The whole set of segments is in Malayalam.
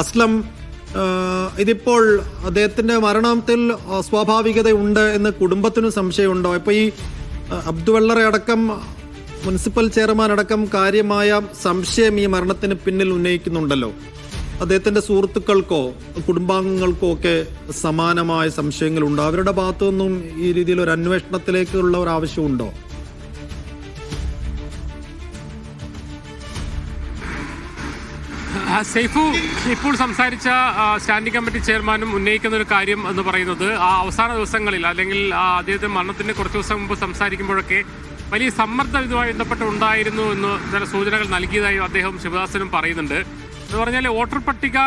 അസ്ലം ഇതിപ്പോൾ അദ്ദേഹത്തിന്റെ മരണത്തിൽ സ്വാഭാവികതയുണ്ട് എന്ന് കുടുംബത്തിന് സംശയമുണ്ടോ? ഇപ്പൊ ഈ അബ്ദുവള്ളറെ അടക്കം മുനിസിപ്പൽ ചെയർമാൻ അടക്കം കാര്യമായ സംശയം ഈ മരണത്തിന് പിന്നിൽ ഉന്നയിക്കുന്നുണ്ടല്ലോ. അദ്ദേഹത്തിന്റെ സുഹൃത്തുക്കൾക്കോ കുടുംബാംഗങ്ങൾക്കോ ഒക്കെ സമാനമായ സംശയങ്ങളുണ്ടോ? അവരുടെ ഭാഗത്തു നിന്നും ഈ രീതിയിൽ ഒരു അന്വേഷണത്തിലേക്കുള്ള ഒരു ആവശ്യമുണ്ടോ? സെയ്ഫു ഇപ്പോൾ സംസാരിച്ച സ്റ്റാൻഡിംഗ് കമ്മിറ്റി ചെയർമാനും ഉന്നയിക്കുന്ന ഒരു കാര്യം എന്ന് പറയുന്നത് ആ അവസാന ദിവസങ്ങളിൽ അല്ലെങ്കിൽ അദ്ദേഹത്തെ മരണത്തിന് കുറച്ച് ദിവസം മുമ്പ് സംസാരിക്കുമ്പോഴൊക്കെ വലിയ സമ്മർദ്ദം ഇതുമായി ബന്ധപ്പെട്ട് ഉണ്ടായിരുന്നു എന്ന് ചില സൂചനകൾ നൽകിയതായി അദ്ദേഹം ശിവദാസനും പറയുന്നുണ്ട്. എന്ന് പറഞ്ഞാൽ വോട്ടർ പട്ടിക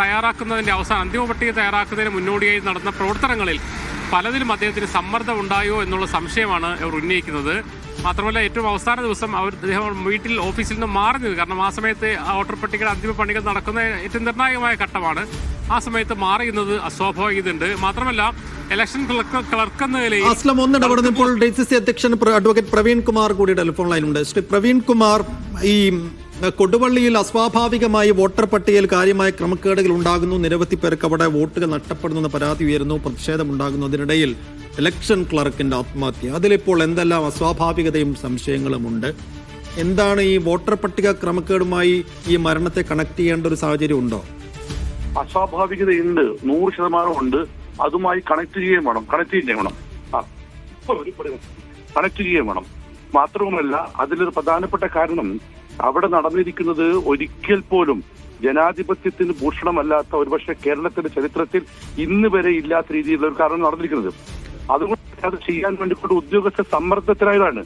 തയ്യാറാക്കുന്നതിന്റെ അവസാനം അന്തിമ പട്ടിക തയ്യാറാക്കുന്നതിന് മുന്നോടിയായി നടന്ന പ്രവർത്തനങ്ങളിൽ പലതിലും അദ്ദേഹത്തിന് സമ്മർദ്ദം ഉണ്ടായോ എന്നുള്ള സംശയമാണ് അവർ ഉന്നയിക്കുന്നത്. മാത്രമല്ല ഏറ്റവും അവസാന ദിവസം അവർ അദ്ദേഹം വീട്ടിൽ ഓഫീസിൽ നിന്ന് മാറി നിന്നു കാരണം ആ സമയത്ത് ആ വോട്ടർ പട്ടികയുടെ അന്തിമ പണികൾ നടക്കുന്ന ഏറ്റവും നിർണായകമായ ഘട്ടമാണ്. ആ സമയത്ത് മാറിയുന്നത് അസ്വാഭാവികതയുണ്ട്. മാത്രമല്ല ഇലക്ഷൻ ക്ലർക്ക് എന്ന നിലയിൽ അസ്ലം ഒന്നിടപെടുന്നപ്പോൾ ഡി സി സി അധ്യക്ഷൻ അഡ്വക്കേറ്റ് പ്രവീൺ കുമാർ കൂടി ടെലിഫോൺ ലൈനുണ്ട് ശ്രീ പ്രവീൺ കുമാർ ഈ കൊടുവള്ളിയിൽ അസ്വാഭാവികമായി വോട്ടർ പട്ടികയിൽ കാര്യമായ ക്രമക്കേടുകൾ ഉണ്ടാകുന്നു. നിരവധി പേർക്ക് അവിടെ വോട്ടുകൾ നഷ്ടപ്പെടുന്നു പരാതി ഉയരുന്നു. പ്രതിഷേധമുണ്ടാകുന്നു. അതിനിടയിൽ ഇലക്ഷൻ ക്ലർക്കിന്റെ ആത്മഹത്യ. അതിലിപ്പോൾ എന്തെല്ലാം അസ്വാഭാവികതയും സംശയങ്ങളുമുണ്ട്? എന്താണ് ഈ വോട്ടർ പട്ടിക ക്രമക്കേടുമായി ഈ മരണത്തെ കണക്ട് ചെയ്യേണ്ട ഒരു സാഹചര്യം ഉണ്ടോ? അസ്വാഭാവികതയുണ്ട്. നൂറ് ശതമാനം ഉണ്ട്. അതുമായി കണക്ട് ചെയ്യുകയും വേണം. കണക്ട് ചെയ്യുകയും വേണം. കണക്ട് ചെയ്യുകയും വേണം. മാത്രവുമല്ല അതിലൊരു പ്രധാനപ്പെട്ട കാരണം അവിടെ നടന്നിരിക്കുന്നത് ഒരിക്കൽ പോലും ജനാധിപത്യത്തിന് ഭൂഷണമല്ലാത്ത ഒരുപക്ഷെ കേരളത്തിന്റെ ചരിത്രത്തിൽ ഇന്ന് വരെ ഇല്ലാത്ത രീതിയിലുള്ള ഒരു കാരണം നടന്നിരിക്കുന്നത്. അതുകൊണ്ട് അത് ചെയ്യാൻ വേണ്ടിക്കൊണ്ട് ഉദ്യോഗസ്ഥ സമ്മർദ്ദത്തിലായതാണ്.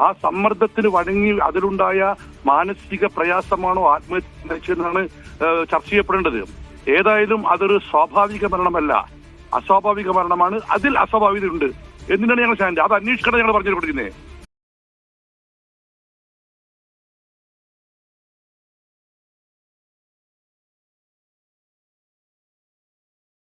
ആ സമ്മർദ്ദത്തിന് വഴങ്ങി അതിലുണ്ടായ മാനസിക പ്രയാസമാണോ ആത്മഹത്യ എന്നാണ് ചർച്ച ചെയ്യപ്പെടേണ്ടത്. ഏതായാലും അതൊരു സ്വാഭാവിക മരണമല്ല അസ്വാഭാവിക മരണമാണ്. അതിൽ അസ്വാഭാവികതയുണ്ട്. എന്തിനാണ് ഞങ്ങൾ അത് അന്വേഷിക്കണം ഞങ്ങൾ പറഞ്ഞുകൊണ്ടിരിക്കുന്നത്.